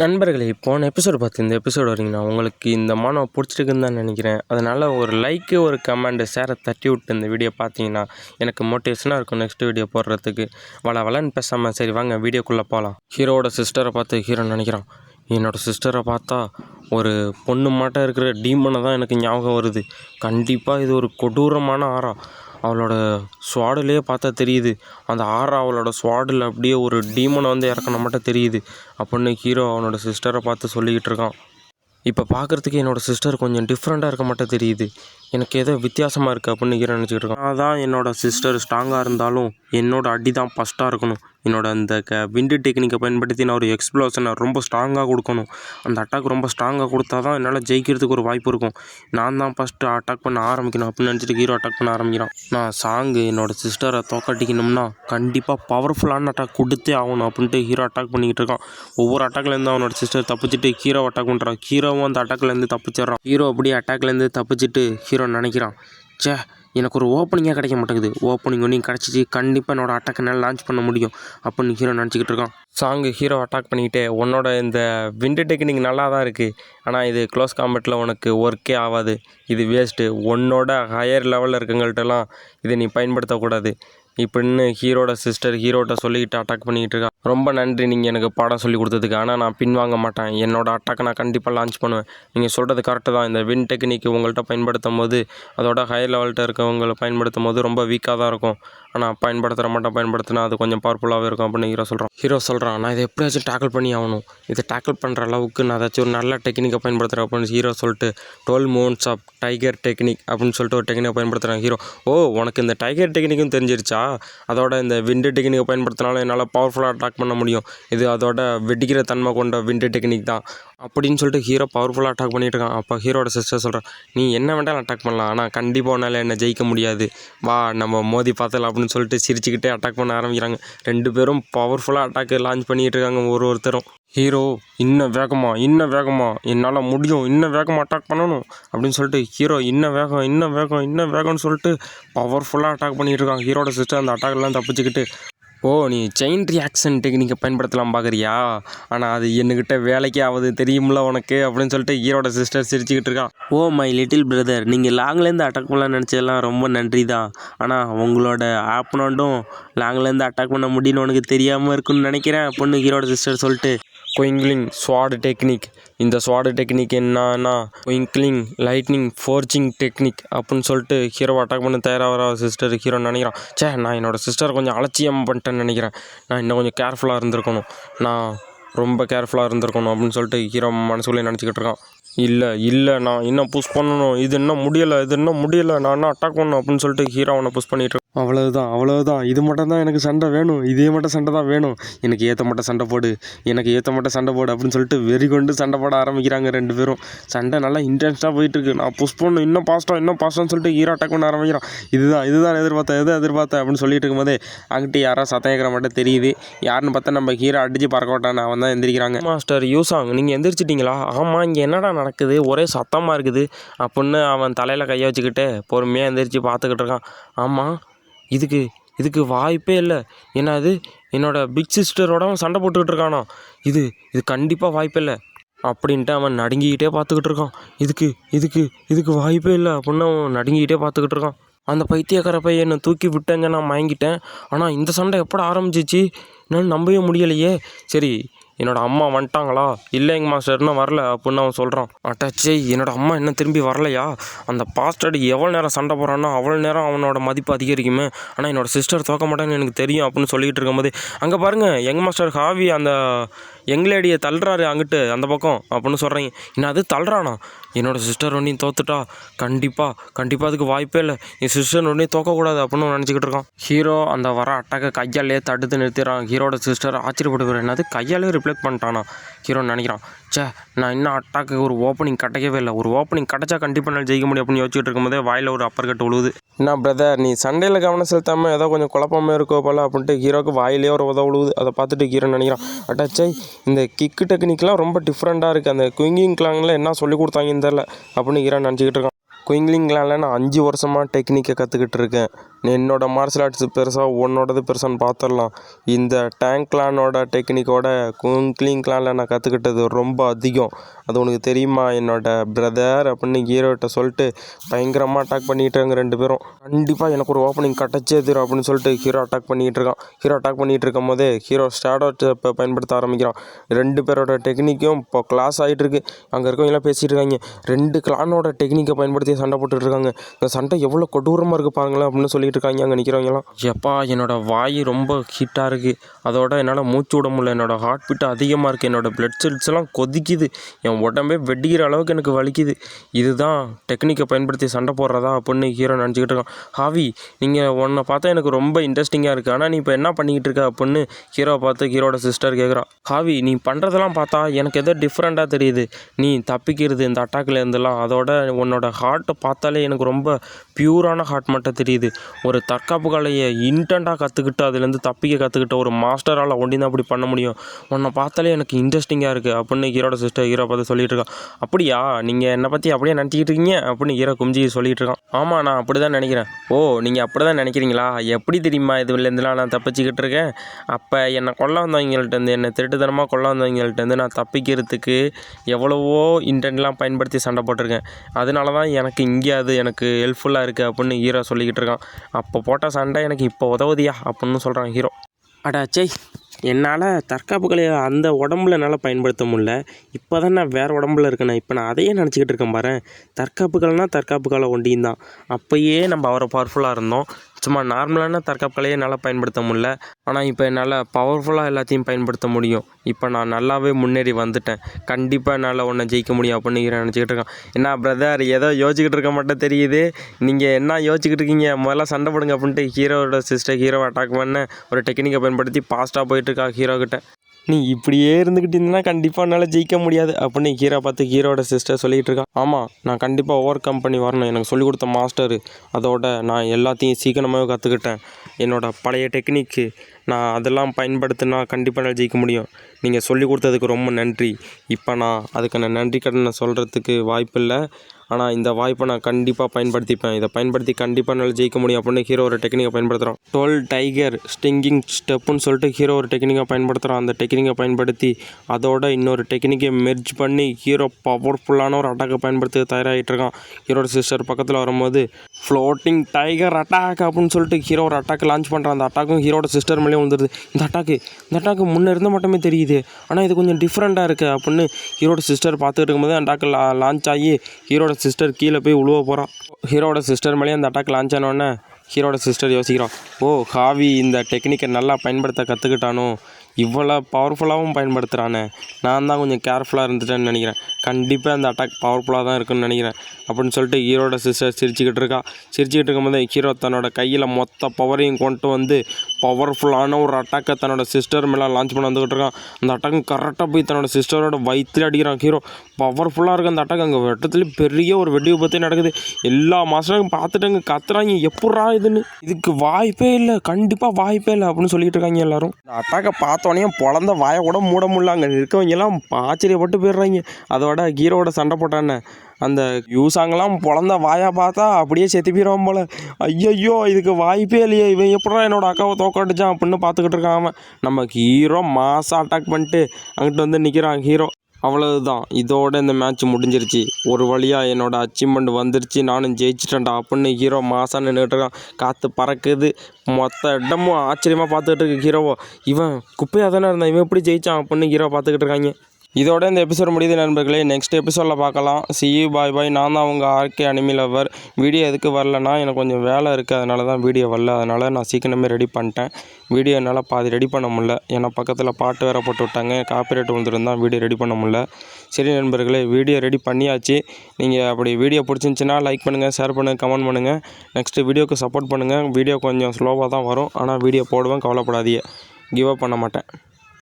நண்பர்களே போன எபிசோடு பார்த்து இந்த எபிசோடு வரீங்கன்னா உங்களுக்கு இந்த மானம் பிடிச்சிருக்குன்னு தான் நினைக்கிறேன். அதனால் ஒரு லைக்கு ஒரு கமெண்ட் ஷேரை தட்டி விட்டு இந்த வீடியோ பார்த்தீங்கன்னா எனக்கு மோட்டிவேஷனாக இருக்கும் நெக்ஸ்ட் வீடியோ போடுறதுக்கு. வள வளன்னு பேசாமல் சரி வாங்க வீடியோக்குள்ளே போகலாம் ஹீரோவோட சிஸ்டரை பார்த்து ஹீரோ நினைக்கிறான். என்னோட சிஸ்டரை பார்த்தா ஒரு பொண்ணு மாட்டம் இருக்கிற டீமனை தான் எனக்கு ஞாபகம் வருது. கண்டிப்பாக இது ஒரு கொடூரமான ஆறா. அவளோட ஸ்வாடுலேயே பார்த்தா தெரியுது. அந்த ஆறா அவளோட ஸ்வாடில் அப்படியே ஒரு டீமனை வந்து இறக்கணும் மட்டும் தெரியுது. அப்படின்னு ஹீரோ அவனோட சிஸ்டரை பார்த்து சொல்லிக்கிட்டு இருக்கான். இப்போ பார்க்குறதுக்கு என்னோடய சிஸ்டர் கொஞ்சம் டிஃப்ரெண்ட்டாக இருக்க மட்டும் தெரியுது. எனக்கு ஏதோ வித்தியாசமாக இருக்குது அப்படின்னு ஹீரோ நினச்சிக்கிட்டு இருக்கான். அதான் என்னோடய சிஸ்டர் ஸ்ட்ராங்காக இருந்தாலும் என்னோட அடி தான் ஃபஸ்ட்டாக இருக்கணும். என்னோட அந்த க விண்டு டெக்னிக்கை பயன்படுத்தி நான் ஒரு எக்ஸ்ப்ளோஷனை ரொம்ப ஸ்ட்ராங்காக கொடுக்கணும். அந்த அட்டாக் ரொம்ப ஸ்ட்ராங்காக கொடுத்தா தான் என்னால் ஜெயிக்கிறதுக்கு ஒரு வாய்ப்பு இருக்கும். நான் தான் ஃபஸ்ட்டு அட்டாக் பண்ண ஆரம்பிக்கணும் அப்படின்னு நினச்சிட்டு ஹீரோ அட்டாக் பண்ண ஆரம்பிக்கிறான். நான் சாங்கு என்னோட சிஸ்டரை தோக்கடிக்கணும்னா கண்டிப்பாக பவர்ஃபுல்லான அட்டாக் கொடுத்தே ஆகணும் அப்படின்ட்டு ஹீரோ அட்டாக் பண்ணிக்கிட்டு இருக்கான். ஒவ்வொரு அட்டாக்லேருந்து அவனோட சிஸ்டர் தப்பிச்சிட்டு ஹீரோ அட்டாக் பண்ணுறான் ஹீரோவும் அந்த அட்டாக்லேருந்து தப்பிச்சிடுறான். ஹீரோ அப்படியே அட்டாக்லேருந்து தப்பிச்சிட்டு ஹீரோ நினைக்கிறான். சே எனக்கு ஒரு ஓப்பனிங்காக கிடைக்க மாட்டேங்குது. ஓப்பனிங் ஒன்றையும் கிடச்சிச்சு. கண்டிப்பாக என்னோடய அட்டாக் என்னால் லான்ச் பண்ண முடியும். அப்படின்னு ஹீரோ நினச்சிக்கிட்டு இருக்கான். சாங்கு ஹீரோ அட்டாக் பண்ணிக்கிட்டே உன்னோட இந்த விண்டு டெக்னிக் நல்லா தான் இருக்குது ஆனால் இது க்ளோஸ் காம்பேட்டில் உனக்கு ஒர்க்கே ஆகாது. இது வேஸ்ட்டு உன்னோட ஹையர் லெவலில் இருக்கவங்கள்ட்டலாம் இதை நீ பயன்படுத்தக்கூடாது. இப்படின்னு ஹீரோட சிஸ்டர் ஹீரோட்ட சொல்லிக்கிட்டு அட்டாக் பண்ணிக்கிட்டு இருக்கா. ரொம்ப நன்றி நீங்கள் எனக்கு பாடம் சொல்லி கொடுத்ததுக்கு. ஆனால் நான் பின்வாங்க மாட்டேன். என்னோட அட்டாக்கை நான் கண்டிப்பாக லான்ச் பண்ணுவேன். நீங்கள் சொல்கிறது கரெக்டு தான். இந்த வின் டெக்னிக் உங்கள்கிட்ட பயன்படுத்தும் போது அதோட ஹையர் லெவல்கிட்ட இருக்கவங்களை பயன்படுத்தும் போது ரொம்ப வீக்காக தான் இருக்கும். ஆனால் பயன்படுத்துகிற மட்டும் பயன்படுத்தினா அது கொஞ்சம் பவர்ஃபுல்லாகவே இருக்கும் அப்படின்னு ஹீரோ சொல்கிறான் ஹீரோ சொல்கிறான் நான் இதை எப்படியாச்சும் டேக்கிள் பண்ணி ஆகணும். இதை டேக்கிள் பண்ணுற அளவுக்கு நான் ஏதாச்சும் ஒரு நல்ல டெக்னிக்கை பயன்படுத்துகிறேன் அப்படின்னு ஹீரோ சொல்லிட்டு twelve moons of tiger technique அப்படின்னு சொல்லிட்டு ஒரு டெக்னிக்கை பயன்படுத்துகிறேன் ஹீரோ ஓ உனக்கு இந்த டைகர் டெக்னிக்கும் தெரிஞ்சிருச்சா? அதோட இந்த விண்டு டெக்னிக்கை பயன்படுத்தினாலும் என்னால் பவர்ஃபுல்லாக அட்டாக் பண்ண முடியும். இது அதோட வெடிக்கிற தன்மை கொண்ட விண்டு டெக்னிக் தான். அப்படின்னு சொல்லிட்டு ஹீரோ பவர்ஃபுல்லாக அட்டாக் பண்ணிட்டு இருக்கான். அப்போ ஹீரோட சிஸ்டர் சொல்கிறான் நீ என்ன வேண்டாலும் அட்டாக் பண்ணலாம். ஆனால் கண்டிப்பாக உன்னால் என்னை ஜெயிக்க முடியாது. வா நம்ம மோதி பார்த்தலாம் அப்படின்னு சொல்லிட்டு சிரிச்சுக்கிட்டே அட்டாக் பண்ண ஆரம்பிக்கிறாங்க. ரெண்டு பேரும் பவர்ஃபுல்லாக அட்டாக் லான்ச் பண்ணிகிட்டு இருக்காங்க ஒரு ஒருத்தரும். ஹீரோ இன்னும் வேகமா இன்னும் வேகமா என்னால் முடியும் இன்னும் வேகமாக அட்டாக் பண்ணணும் அப்படின்னு சொல்லிட்டு ஹீரோ இன்னும் வேகம் இன்னும் வேகம் இன்னும் வேகம்னு சொல்லிட்டு பவர்ஃபுல்லாக அட்டாக் பண்ணிகிட்டு இருக்காங்க ஹீரோட சிஸ்டர் அந்த அட்டாக்லாம் தப்பிச்சுக்கிட்டு. ஓ நீ செயின் ரியாக்ஷன் டெக்னிக்கை பயன்படுத்தலாம் பார்க்குறியா ஆனால் அது என்கிட்ட வேலைக்கே ஆகுது தெரியும்ல உனக்கு அப்படின்னு சொல்லிட்டு ஹீரோட சிஸ்டர் சிரிச்சுக்கிட்டு இருக்கான் ஓ மை லிட்டில் பிரதர் நீங்கள் லாங்லேருந்து அட்டாக் பண்ணலாம் நினச்சதெல்லாம் ரொம்ப நன்றி தான் ஆனால் உங்களோட ஆப்னோண்டும் லாங்லேருந்து அட்டாக் பண்ண முடியும்னு உனக்கு தெரியாமல் இருக்குன்னு நினைக்கிறேன் பொண்ணு ஹீரோட சிஸ்டர் சொல்லிட்டு. குயிங்கிளிங் ஸ்வாடு டெக்னிக். இந்த ஸ்வாடு டெக்னிக் என்னன்னா குயிங்கிளிங் லைட்னிங் ஃபோர்ஜிங் டெக்னிக் அப்படின்னு சொல்லிட்டு ஹீரோ அட்டாக் பண்ண தயாராகிற சிஸ்டர் ஹீரோ நினைக்கிறான். சே நான் என்னோட சிஸ்டர் கொஞ்சம் அலட்சியம் பண்ணிட்டேன்னு நினைக்கிறேன். நான் இன்னும் கொஞ்சம் கேர்ஃபுல்லாக இருந்திருக்கணும். நான் ரொம்ப கேர்ஃபுல்லாக இருந்திருக்கணும் அப்படின்னு சொல்லிட்டு ஹீரோ மனசுக்குள்ளே நினச்சிக்கிட்டு இருக்கான். இல்லை இல்லை நான் இன்னும் புஷ் பண்ணணும். இது இன்னும் முடியலை இது இன்னும் முடியலை. நான் இன்னும் அட்டாக் பண்ணணும் அப்படின்னு சொல்லிட்டு ஹீரோ அவனை புஷ் பண்ணிட்டு அவ்வளவுதான் அவ்வளவுதான். இது மட்டும் தான் எனக்கு சண்டை வேணும். இதே மட்டும் சண்டை தான் வேணும். எனக்கு ஏற்ற மட்டும் சண்டை போடு. எனக்கு ஏற்ற மட்டும் சண்டை போடு அப்படின்னு சொல்லிட்டு வெறி கொண்டு சண்டை போட ஆரம்பிக்கிறாங்க ரெண்டு பேரும். சண்டை நல்லா இன்டென்ஸாக போயிட்டு இருக்கு நான் புஷ் பண்ணணும் இன்னும் பாஸ்டம் இன்னும் பாஸ்ட்டான்னு சொல்லிட்டு ஹீரோ அட்டாக் பண்ண ஆரம்பிக்கிறான். இதுதான் இதுதான் எதிர்பார்த்தேன் எதை எதிர்பார்த்தேன் அப்படின்னு சொல்லிட்டு இருக்கும்போதே அங்கிட்டு யாரோ சத்தம் கேட்குற மட்டும் தெரியுது. யாருன்னு பார்த்தா நம்ம ஹீரோ அடிச்சு பறக்க விட்டான் அவன் தான் எந்திரிக்கிறாங்க. மாஸ்டர் யூசாங் நீங்கள் எந்திரிச்சிட்டிங்களா? ஆமாம் இங்கே என்னடா நடக்குது? ஒரே சத்தமாக இருக்குது. அப்படின்னு அவன் தலையில் கையை வச்சுக்கிட்டு பொறுமையாக எந்திரிச்சு பார்த்துக்கிட்டு இருக்கான். ஆமாம் இதுக்கு இதுக்கு வாய்ப்பே இல்லை. ஏன்னா அது என்னோடய பிக் சிஸ்டரோட அவன் சண்டை போட்டுக்கிட்டு இருக்கானா? இது இது கண்டிப்பாக வாய்ப்பே இல்லை. அப்படின்ட்டு அவன் நடுங்கிக்கிட்டே பார்த்துக்கிட்டு இருக்கான். இதுக்கு இதுக்கு இதுக்கு வாய்ப்பே இல்லை அப்படின்னு அவன் நடுங்கிக்கிட்டே பார்த்துக்கிட்டு இருக்கான். அந்த பைத்தியக்கார பையன் என்னை தூக்கி விட்டேங்க நான் மயங்கிட்டேன். ஆனால் இந்த சண்டை எப்படா ஆரம்பிச்சிச்சு? என்னால் நம்பவே முடியலையே. சரி என்னோட அம்மா வந்துட்டாங்களா? இல்லைங்க மாஸ்டர் இன்னும் வரல அப்படின்னு அவன் சொல்கிறான் அட்டாச்சே என்னோட அம்மா இன்னும் திரும்பி வரலையா? அந்த பாஸ்டர்டு எவ்வளோ நேரம் சண்டை போடுறானோ அவ்வளோ நேரம் அவனோட மதிப்பு அதிகரிக்குமே. ஆனால் என்னோட சிஸ்டர் தோக்க மாட்டேன்னு எனக்கு தெரியும் அப்படின்னு சொல்லிக்கிட்டு இருக்கும்போது அங்கே பாருங்கள் யங் மாஸ்டர் ஹாவி அந்த யங் தள்ளுறாரு அங்கிட்டு அந்த பக்கம் அப்படின்னு சொல்கிறீங்க இன்னும் அது தள்ளுறானா? என்னோட சிஸ்டர் ஒன்றையும் தோத்துட்டா? கண்டிப்பாக கண்டிப்பாக அதுக்கு வாய்ப்பே இல்லை. என் சிஸ்டர் ஒன்றையும் தோக்கக்கூடாது அப்படின்னு நினச்சிக்கிட்டு இருக்கான். ஹீரோ அந்த வர அட்டாக்கை கையாலே தடுத்து நிறுத்திடுறான். ஹீரோட சிஸ்டர் ஆச்சரியப்படுவார் என்னது? கையாலே ரிப்ளேக் பண்ணிட்டானா ஹீரோ நினைக்கிறான். சே நான் இன்னும் அட்டாக்கு ஒரு ஓப்பனிங் கிடைக்கவே இல்லை. ஒரு ஓப்பனிங் கிடச்சா கண்டிப்பாக நான் ஜெயிக்க முடியும் அப்படின்னு யோசிச்சுட்டு இருக்கும்போதே வாயில் ஒரு அப்பர் கட்டு உழுவுது என்ன பிரதர் நீ சண்டையில் கவனம் செலுத்தாமல் ஏதோ கொஞ்சம் குழப்பமாக இருக்கோ போல அப்படின்ட்டு ஹீரோக்கு வாயிலே ஒரு உதவ உழுவுது அதை பார்த்துட்டு ஹீரோ நினைக்கிறான். அட்டாச்சை இந்த கிக்கு டெக்னிக்லாம் ரொம்ப டிஃப்ரெண்ட்டாக இருக்குது அந்த குயிங்கிங் கிளாங்கில் என்ன சொல்லிக் கொடுத்தாங்கன்னு தெரில அப்படின்னு ஹீரோ நினச்சிக்கிட்டு இருக்கான் குயிங்லிங்லால நான் அஞ்சு வருஷமாக டெக்னிக்கை கற்றுக்கிட்டு இருக்கேன் என்னோட மார்ஷல் ஆர்ட்ஸ் பெருசாக உன்னோடது பெருசான்னு பார்த்துடலாம் இந்த டேங்க் கிளானோட டெக்னிக்கோட குயிங்லிங் கிளானில் நான் கற்றுக்கிட்டது ரொம்ப அதிகம். அது உனக்கு தெரியுமா? என்னோட பிரதர் அப்படின்னு ஹீரோட்ட சொல்லிட்டு பயங்கரமாக அட்டாக் பண்ணிகிட்டாங்க ரெண்டு பேரும். கண்டிப்பாக எனக்கு ஒரு ஓப்பனிங் கட்டச்சே தரும் அப்படின்னு சொல்லிட்டு ஹீரோ அட்டாக் பண்ணிகிட்டு இருக்கான் ஹீரோ அட்டாக் பண்ணிகிட்டு இருக்கும் போது ஹீரோ ஸ்டாடோ இப்போ பயன்படுத்த ஆரம்பிக்கிறான். ரெண்டு பேரோட டெக்னிக்கும் இப்போ கிளாஸ் ஆகிட்டு இருக்கு அங்கே இருக்கவங்களாம் பேசிகிட்டு இருக்காங்க. ரெண்டு கிளானோட டெக்னிக்கை பயன்படுத்தி சண்டை போட்டுட்டு இருக்காங்க இந்த சண்டை எவ்வளோ கொடூரமாக இருக்குது பாருங்களேன் அப்படின்னு சொல்லிட்டு இருக்காங்க அங்கே நிற்கிறவங்கலாம் எப்பா என்னோட வாய் ரொம்ப ஹீட்டாக இருக்குது அதோட என்னால் மூச்சு விட முடியல. என்னோட ஹார்ட் பீட் அதிகமாக இருக்குது என்னோடய பிளட் செல்ஸ்லாம் கொதிக்குது. என் உடம்பே வெடிக்கிற அளவுக்கு எனக்கு வலிக்குது. இதுதான் டெக்னிக்கை பயன்படுத்தி சண்டை போடுறதா அப்படின்னு ஹீரோ நினச்சிக்கிட்டு இருக்கான். ஹாவி நீங்கள் உன்னை பார்த்தா எனக்கு ரொம்ப இன்ட்ரெஸ்டிங்காக இருக்குது ஆனால் நீ இப்போ என்ன பண்ணிக்கிட்டு இருக்க அப்படின்னு ஹீரோவை பார்த்து ஹீரோட சிஸ்டர் கேட்குறான் ஹாவி நீ பண்ணுறதெல்லாம் பார்த்தா எனக்கு எதோ டிஃப்ரெண்ட்டாக தெரியுது. நீ தப்பிக்கிறது இந்த அட்டாக்லேருந்துலாம் அதோட உன்னோட ஹார்ட்டை பார்த்தாலே எனக்கு ரொம்ப பியூரான ஹார்ட் மட்டும் தெரியுது. ஒரு தற்காப்பு கலையை இன்டென்ட்டாக கற்றுக்கிட்டு அதுலேருந்து தப்பிக்க கற்றுக்கிட்ட ஒரு மாஸ்டரால் ஒண்டி தான் அப்படி பண்ண முடியும். உன்னை பார்த்தாலே எனக்கு இன்ட்ரெஸ்டிங்காக இருக்குது அப்படின்னு ஹீரோட சிஸ்டர் ஹீரோ பார்த்து சொல்லிட்டு இருக்கான் அப்படியா? நீங்கள் என்னை பற்றி அப்படியே நினச்சிக்கிட்டு இருக்கீங்க? அப்படின்னு ஹீரோ கும்ஜி சொல்லிட்டு இருக்கான். ஆமாம் நான் அப்படி தான் நினைக்கிறேன். ஓ நீங்கள் அப்படி தான் நினைக்கிறீங்களா? எப்படி தெரியுமா இதுலேருந்துலாம் நான் தப்பிச்சுக்கிட்டு இருக்கேன்? அப்போ என்னை கொல்ல வந்தவங்கள்ட்டேருந்து என்னை திருட்டுத்தனமாக கொல்ல வந்தவங்கள்ட்டேருந்து நான் தப்பிக்கிறதுக்கு எவ்வளவோ இன்டென்ட்லாம் பயன்படுத்தி சண்டை போட்டிருக்கேன். அதனால தான் எனக்கு இங்கே அது எனக்கு ஹெல்ப்ஃபுல்லாக இருக்குது அப்படின்னு ஹீரோ சொல்லிக்கிட்டு இருக்கான். அப்போ போட்ட சண்டை எனக்கு இப்போ உதவுதியா அப்படின்னு சொல்கிறான் ஹீரோ. அடா சே என்னால் தற்காப்பு கலையை அந்த உடம்புல என்னால் பயன்படுத்த முடியல. இப்போ தான் நான் வேறு உடம்புல இருக்கேனே. இப்போ நான் அதையே நினச்சிக்கிட்டு இருக்கேன் பாரு தற்காப்பு கலைனா தற்காப்பு கலை ஒண்டியும் தான் அப்போயே நம்ம அவரை பவர்ஃபுல்லாக இருந்தோம். சும்மா நார்மலான தற்காப்புகளையே என்னால் பயன்படுத்த முடியல. ஆனால் இப்போ என்னால் பவர்ஃபுல்லாக எல்லாத்தையும் பயன்படுத்த முடியும். இப்போ நான் நல்லாவே முன்னேறி வந்துட்டேன். கண்டிப்பாக என்னால் ஒன்றை ஜெயிக்க முடியும் அப்படின்னு நினச்சிக்கிட்டு இருக்கான். என்ன பிரதர் ஏதோ யோசிச்சுக்கிட்டு இருக்க மட்டும் தெரியுது. நீங்கள் என்ன யோசிச்சுக்கிட்டு இருக்கீங்க? முதல்ல சண்டை போடுங்க அப்படின்ட்டு ஹீரோவோட சிஸ்டர் ஹீரோவை அட்டாக் பண்ண ஒரு டெக்னிக்கை பயன்படுத்தி ஃபாஸ்ட்டாக போயிட்டுருக்கா ஹீரோ கிட்ட. நீ இப்படியே இருந்துக்கிட்டு இருந்தீங்கன்னா கண்டிப்பாக என்னால் ஜெயிக்க முடியாது அப்படின்னு ஹீரோ பார்த்து ஹீரோட சிஸ்டர் சொல்லிகிட்டு இருக்கான் ஆமாம் நான் கண்டிப்பாக ஓவர் கம் பண்ணி வரணும். எனக்கு சொல்லிக் கொடுத்த மாஸ்டர் அதோட நான் எல்லாத்தையும் சீக்கிரமாகவே கற்றுக்கிட்டேன் என்னோட பழைய டெக்னிக்கு நான் அதெல்லாம் பயன்படுத்தினா கண்டிப்பாக என்னால் ஜெயிக்க முடியும். நீங்கள் சொல்லிக் கொடுத்ததுக்கு ரொம்ப நன்றி. இப்போ நான் அதுக்கான நன்றி கடனை சொல்கிறதுக்கு வாய்ப்பில்லை. ஆனால் இந்த வாய்ப்பை நான் கண்டிப்பாக பயன்படுத்திப்பேன். இதை பயன்படுத்தி கண்டிப்பாக என்னால் ஜெயிக்க முடியும் அப்படின்னு ஹீரோ ஒரு டெக்னிக்கை பயன்படுத்துகிறான் டுவெல் டைகர் ஸ்டிங்கிங் ஸ்டெப்புன்னு சொல்லிட்டு ஹீரோ ஒரு டெக்னிக்கை பயன்படுத்துகிறான் அந்த டெக்னிக்கை பயன்படுத்தி அதோட இன்னொரு டெக்னிக்கை மெர்ஜ் பண்ணி ஹீரோ பவர்ஃபுல்லான ஒரு அட்டாக்கை பயன்படுத்த தயாராகிட்டு இருக்கான். ஹீரோட சிஸ்டர் பக்கத்தில் வரும்போது ஃப்ளோட்டிங் டைகர் அட்டாக் அப்படின்னு சொல்லிட்டு ஹீரோ ஒரு அட்டாக் லான்ச் பண்ணுறான் அந்த அட்டாக்கும் ஹீரோட சிஸ்டர் மேலேயும் வந்துடுது இந்த அட்டாக்கு இந்த அட்டாக்கு முன்னே இருந்த மட்டுமே தெரியுது. ஆனால் இது கொஞ்சம் டிஃப்ரெண்ட்டாக இருக்குது அப்படின்னு ஹீரோட சிஸ்டர் பார்த்துட்டு இருக்கும்போது அந்த அட்டாக் லா லான்ச் ஆகி ஹீரோட சிஸ்டர் கீழே போய் உழுவ போகிறான் ஹீரோட சிஸ்டர் மேலேயே அந்த அட்டாக் லான்ச் ஆனோடனே ஹீரோட சிஸ்டர் யோசிக்கிறான் ஓ ஹாவி இந்த டெக்னிக்கை நல்லா பயன்படுத்த கற்றுக்கிட்டானோ இவ்வளோ பவர்ஃபுல்லாகவும் பயன்படுத்துகிறானே நான் தான் கொஞ்சம் கேர்ஃபுல்லாக இருந்துட்டேன்னு நினைக்கிறேன். கண்டிப்பாக அந்த அட்டாக் பவர்ஃபுல்லாக தான் இருக்குன்னு நினைக்கிறேன். அப்படின்னு சொல்லிட்டு ஹீரோட சிஸ்டர் சிரிச்சுக்கிட்டு இருக்கா. சிரிச்சுக்கிட்டு இருக்கும்போது ஹீரோ தன்னோட கையில் மொத்த பவரையும் கொண்டு வந்து பவர்ஃபுல்லான ஒரு அட்டாக்கை தன்னோட சிஸ்டர் மேலே லான்ச் பண்ண வந்துக்கிட்டு இருக்கான். அந்த அட்டாக் கரெக்டாக போய் தன்னோட சிஸ்டரோட வயிற்றுல அடிக்கிறான் ஹீரோ பவர்ஃபுல்லாக இருக்க அந்த அட்டாக் அங்கே வெட்டத்துலேயும் பெரிய ஒரு வெடி விபத்து நடக்குது. எல்லா மாதம் பார்த்துட்டு கத்துறாங்க. எப்பட்றா இதுன்னு? இதுக்கு வாய்ப்பே இல்லை. கண்டிப்பாக வாய்ப்பே இல்லை அப்படின்னு சொல்லிட்டு இருக்காங்க எல்லாரும். அந்த அட்டாக்கை பார்த்தோன்னே பிறந்த வாயை கூட மூட முடியல அங்கே இருக்கவங்கெல்லாம் ஆச்சரியப்பட்டு போயிடுறாங்க. அதோட ஹீரோவோட சண்டை போட்டானே அந்த யூசாங்கெல்லாம் பொழந்த வாயை பார்த்தா அப்படியே செத்து போயிடுவான் போல. ஐயையோ இதுக்கு வாய்ப்பே இல்லையே. இவன் எப்படா என்னோட அக்காவை தோக்கடிச்சான் அப்படின்னு பார்த்துக்கிட்டு இருக்கான் அவன். நம்ம ஹீரோ மாசாக அட்டாக் பண்ணிட்டு அங்கிட்டு வந்து நிற்கிறான் ஹீரோ. அவ்வளவுதான். இதோட இந்த மேட்ச் முடிஞ்சிருச்சு. ஒரு வழியாக என்னோடய அச்சீவ்மெண்ட் வந்துருச்சு. நானும் ஜெயிச்சிட்டேன்டா அப்படின்னு ஹீரோ மாசாக நின்றுட்டுருக்கான் காற்று பறக்குது. மொத்த இடமும் ஆச்சரியமாக பார்த்துக்கிட்டு இருக்கு ஹீரோவோ இவன் குப்பையாக தானே இருந்தான். இவன் எப்படி ஜெயிச்சான் அப்படின்னு ஹீரோ பார்த்துக்கிட்டு இருக்காங்க. இதோட இந்த எபிசோட் முடியுது நண்பர்களே. நெக்ஸ்ட் எபிசோடில் பார்க்கலாம். சிஇ பாய் பாய் நான் தான் உங்கள் ஆர்கே அனிமி லவர் வீடியோ எதுக்கு வரலன்னா எனக்கு கொஞ்சம் வேலை இருக்குது அதனால தான் வீடியோ வரல. அதனால் நான் சீக்கிரமே ரெடி பண்ணிட்டேன். வீடியோ என்னால் பாதி ரெடி பண்ண முடில ஏன்னா பக்கத்தில் பாட்டு வேறு போட்டு விட்டாங்க. காப்பிரைட் வந்துருந்தா வீடியோ ரெடி பண்ண முடியல. சரி நண்பர்களே வீடியோ ரெடி பண்ணியாச்சு. நீங்கள் அப்படி வீடியோ பிடிச்சிருந்துச்சின்னா லைக் பண்ணுங்கள் ஷேர் பண்ணுங்கள் கமெண்ட் பண்ணுங்கள் நெக்ஸ்ட்டு வீடியோக்கு சப்போர்ட் பண்ணுங்கள் வீடியோ கொஞ்சம் ஸ்லோவாக தான் வரும். ஆனால் வீடியோ போடுவேன் கவலைப்படாதீங்க. கிவ் அப் பண்ண மாட்டேன்.